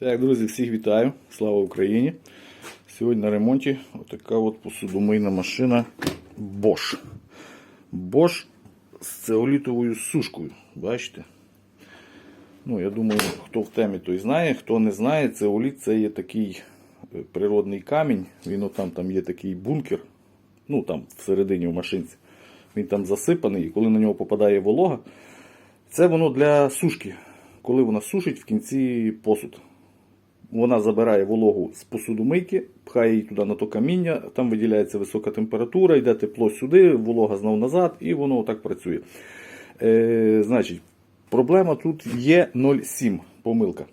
Так, друзі, всіх вітаю. Слава Україні! Сьогодні на ремонті отака от посудомийна машина Bosch. Bosch з цеолітовою сушкою. Бачите? Ну, я думаю, хто в темі, той знає. Хто не знає, цеоліт це є такий е, природний камінь. Він отам там є такий бункер. Ну там всередині в машинці. Він там засипаний, і коли на нього попадає волога, це воно для сушки. Коли вона сушить в кінці посуд. Вона забирає вологу з посудомийки, пхає її туди на то каміння, там виділяється висока температура, йде тепло сюди, волога знов назад, і воно отак працює. Е, значить, проблема тут є 0,7 помилка.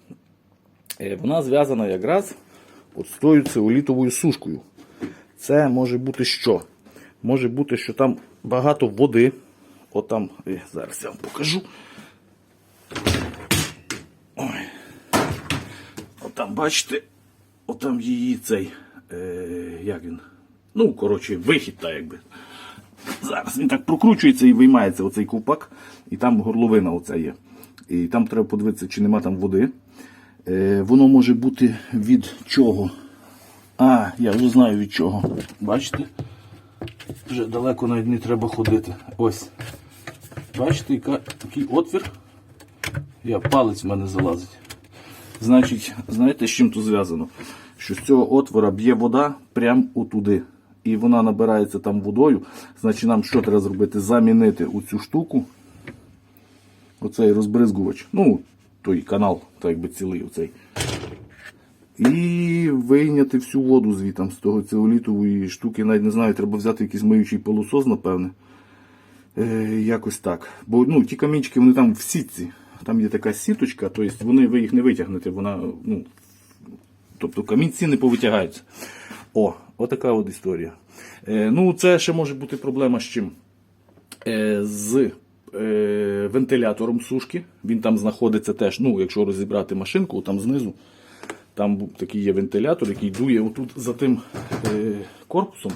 Е, вона зв'язана якраз от з тою цеолітовою сушкою. Це може бути що? Може бути, що там багато води. От там, е, зараз я вам покажу. Ой. Отам, бачите, отам її цей. Е, як він? Ну, коротше, вихід, так якби. Зараз він так прокручується і виймається оцей ковпак, і там горловина оця є. І там треба подивитися, чи нема там води. Е, воно може бути від чого. А, я вже знаю від чого. Бачите? Вже далеко навіть не треба ходити. Ось. Бачите, який отвір. Я палець в мене залазить. Значить, знаєте, з чим тут зв'язано? Що з цього отвора б'є вода прямо отуди. І вона набирається там водою. Значить, нам що треба зробити? Замінити оцю штуку. Оцей розбризгувач. Ну, той канал, так якби цілий оцей. І вийняти всю воду звітам з того цеолітової штуки. Навіть не знаю, треба взяти якийсь миючий пилосос, напевне. Е, якось так. Бо ну, ті камінчики, вони там в сітці. Там є така сіточка, тобто вони, ви їх не витягнете. Вона, ну, тобто камінці не повитягаються. О, отака от історія. Е, ну, це ще може бути проблема з чим? Е, з е, вентилятором сушки. Він там знаходиться теж, ну, якщо розібрати машинку, там знизу. Там такий є вентилятор, який дує отут за тим е, корпусом.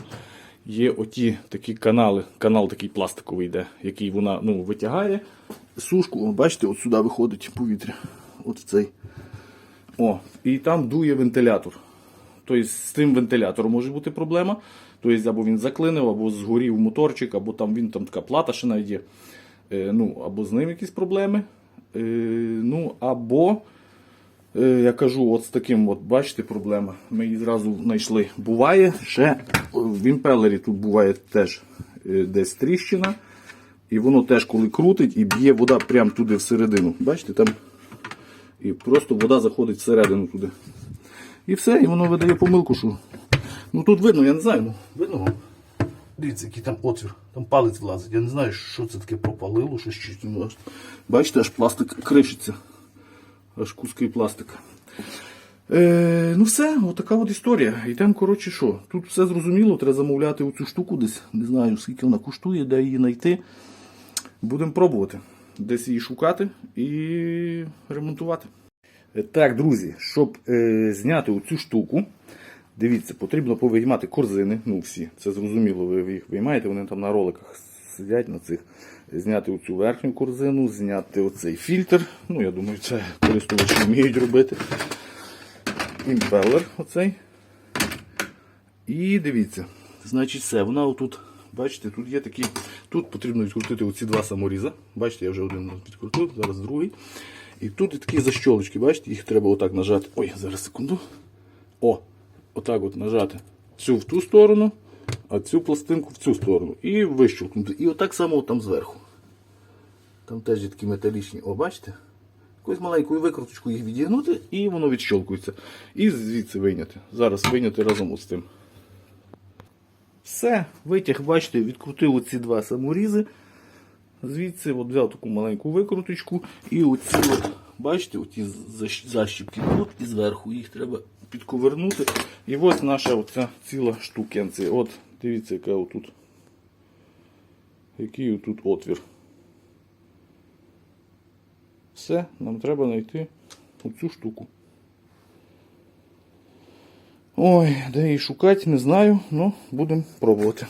Є оті такі канали, канал такий пластиковий йде, який вона ну, витягає сушку. Бачите, от сюди виходить повітря. От цей. О, і там дує вентилятор. Тобто з тим вентилятором може бути проблема. Тобто, або він заклинив, або згорів моторчик, або там він там така плата ще навіть є. Е, ну, або з ним якісь проблеми. Е, ну, або, я кажу, от з таким, от, бачите, проблема. Ми її зразу знайшли. Буває ще в імпелері тут буває теж е, десь тріщина. І воно теж коли крутить і б'є вода прямо туди всередину. Бачите, там і просто вода заходить всередину туди. І все, і воно видає помилку, що. Ну тут видно, я не знаю, ну видно. Дивіться, який там отвір, там палець влазить. Я не знаю, що це таке пропалило, щось ну, аж- Бачите, аж пластик кришиться. Аж куски пластика. Е, ну все, отака от історія. І там, коротше, що? Тут все зрозуміло, треба замовляти оцю штуку десь. Не знаю, скільки вона коштує, де її знайти. Будемо пробувати. Десь її шукати і ремонтувати. Е, Так, друзі, щоб е, зняти оцю штуку, дивіться, потрібно повиймати корзини. Ну, всі, це зрозуміло, ви їх виймаєте, вони там на роликах сидять на цих. Зняти оцю верхню корзину, зняти оцей фільтр. Ну, я думаю, це користувачі вміють робити. Імпелер оцей. І дивіться, значить все, вона отут, бачите, тут є такі. Тут потрібно відкрутити оці два саморіза. Бачите, я вже один відкрутив, зараз другий. І тут такі защолочки, бачите, їх треба отак нажати. Ой, зараз секунду. О, отак от нажати. Цю в ту сторону, а цю пластинку в цю сторону. І вищолкнути. І отак само там зверху. Там теж є такі металічні. О, бачите? Якусь маленькою викруточку їх відігнути, і воно відщолкується. І звідси вийняти. Зараз вийняти разом з тим. Все, витяг, бачите, відкрутив оці два саморізи. Звідси от взяв таку маленьку викруточку і оці от, бачите, защ- защіпки тут і зверху їх треба підковернути. І ось наша оця ціла штукенція. От, дивіться, яка отут. Який отут отвір. Все, нам треба знайти оцю штуку. Ой, де її шукати, не знаю, ну будемо пробувати.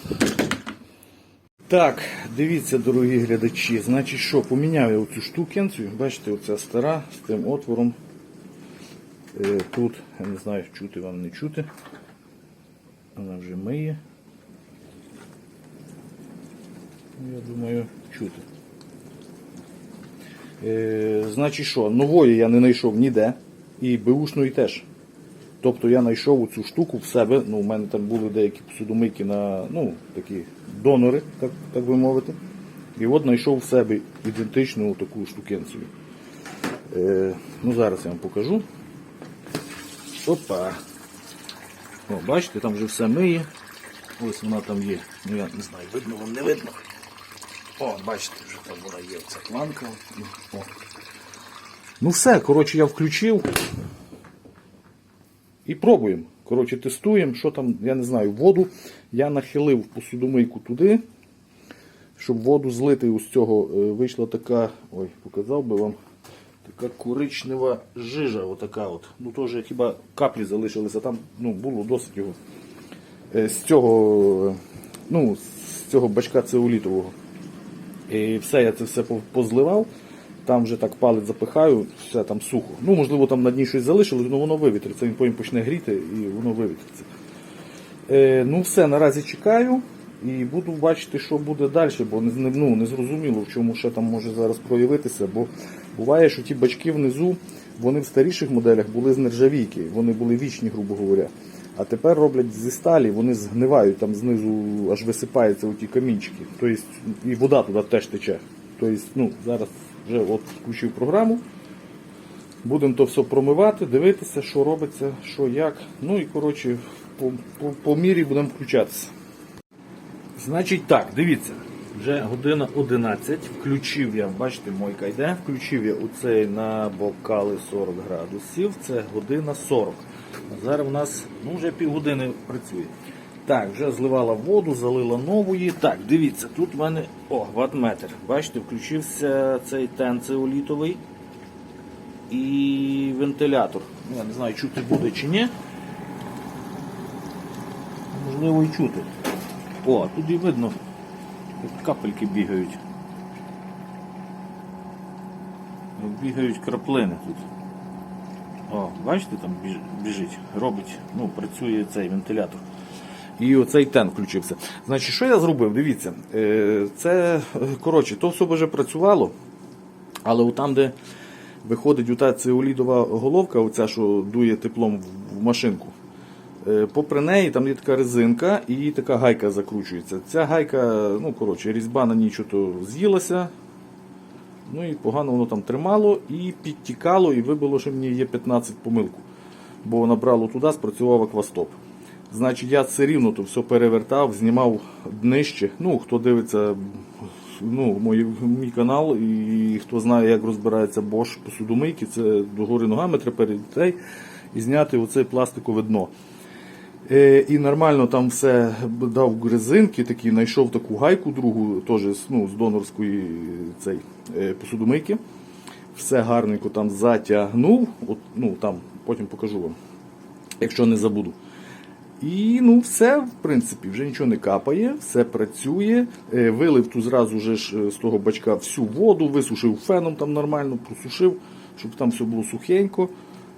Так, дивіться, дорогі глядачі. Значить, що, поміняв я оцю штукенцію. Бачите, оця стара з тим отвором. Е, Тут, я не знаю, чути вам не чути. Вона вже миє. Я думаю, чути. Е, значить що, нової я не знайшов ніде. І беушної теж. Тобто я знайшов цю штуку в себе. Ну, у мене там були деякі посудомийки на ну, такі донори, так, так би мовити. І от знайшов в себе ідентичну таку штукенцію. Е, ну, зараз я вам покажу. Опа. О, бачите, там вже все миє. Ось вона там є. Ну я не знаю, видно вам не видно. О, бачите, вже там вона є ця планка. О. Ну все, коротше, я включив. І пробуємо. Коротше, тестуємо, що там, я не знаю, воду. Я нахилив посудомийку туди, щоб воду злити з цього е, вийшла така, ой, показав би вам, така коричнева жижа, отака от. Ну теж хіба каплі залишилися, там ну, було досить його. Е, З цього, е, ну, з цього бачка цеолітового. І все, я це все позливав. Там вже так палець запихаю, все там сухо. Ну, можливо, там на дні щось залишилось, але воно вивітриться. Він потім почне гріти і воно вивітриться. Е, ну, все, наразі чекаю і буду бачити, що буде далі, бо не- ну, не зрозуміло, в чому ще там може зараз проявитися. Бо буває, що ті бачки внизу, вони в старіших моделях були з нержавійки, вони були вічні, грубо говоря. А тепер роблять зі сталі, вони згнивають, там знизу аж висипаються оті камінчики. Тобто, і вода туди теж тече. Тобто, ну, зараз вже от включив програму. Будемо то все промивати, дивитися, що робиться, що як. Ну і коротше, по, по, по мірі будемо включатися. Значить так, дивіться, вже година 11. Включив я, бачите, мойка йде. Включив я оцей на бокали 40 градусів. Це година 40. Зараз у нас ну, вже півгодини працює. Так, вже зливала воду, залила нової. Так, дивіться, тут в мене о, ватметр. Бачите, включився цей тенцеолітовий і вентилятор. Ну, Я не знаю, чути буде чи ні. Можливо і чути. О, тут і видно, як капельки бігають. Бігають краплини тут. О, бачите, там біжить, робить, ну, працює цей вентилятор. І оцей тен включився. Значить, що я зробив? Дивіться, е, це, е, коротше, то все вже працювало, але там, де виходить ота цеолідова головка, оця, що дує теплом в- машинку, Е, Попри неї там є така резинка і така гайка закручується. Ця гайка, ну коротше, різьба на ній з'їлася. Ну і погано воно там тримало і підтікало, і вибило, що мені є 15 помилку. Бо набрало туди, спрацював аквастоп. Значить, я все рівно то все перевертав, знімав днище. Ну, хто дивиться ну, мій, мій канал і хто знає, як розбирається Bosch посудомийки, це догори ногами треба і зняти оце пластикове дно. Е, І нормально там все дав резинки, такі, знайшов таку гайку другу, теж ну, з донорської цей, е, посудомийки. Все гарненько там затягнув. От, ну, там, потім покажу вам, якщо не забуду. І ну все, в принципі, вже нічого не капає, все працює. Е, Вилив ту зразу вже ж з того бачка всю воду, висушив феном там нормально, просушив, щоб там все було сухенько.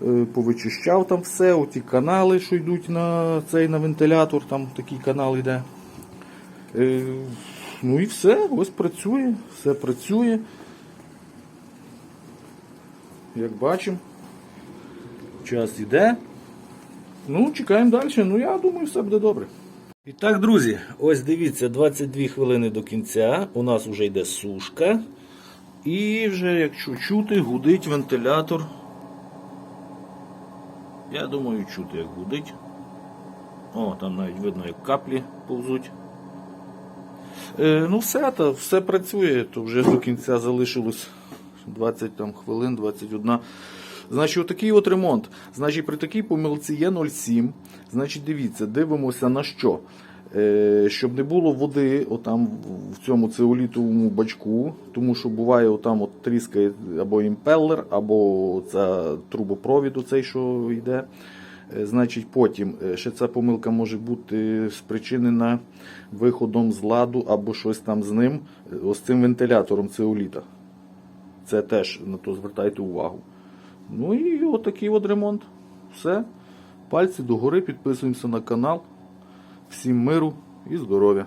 Е, Повичищав там все, оті канали, що йдуть на цей на вентилятор, там такий канал йде. Е, Ну і все, ось працює, все працює. Як бачимо, час йде. Ну, чекаємо далі. Ну, я думаю, все буде добре. І так, друзі, ось дивіться, 22 хвилини до кінця. У нас вже йде сушка. І вже, якщо чути, гудить вентилятор. Я думаю, чути, як гудить. О, там навіть видно, як каплі повзуть. Е, ну, все, та, все працює, то вже до кінця залишилось 20 там, хвилин, 21. Значить, отакий от ремонт. Значить, при такій помилці є 0,7. Значить, дивіться, дивимося на що. Е, щоб не було води отам в цьому цеолітовому бачку, тому що буває отам от тріскає або імпеллер, або ця трубопровід, оцей, що йде. Е, Значить, потім е, ще ця помилка може бути спричинена виходом з ладу або щось там з ним, ось цим вентилятором цеоліта. Це теж на то звертайте увагу. Ну і отакий от ремонт. Все. Пальці догори, підписуємося на канал. Всім миру і здоров'я!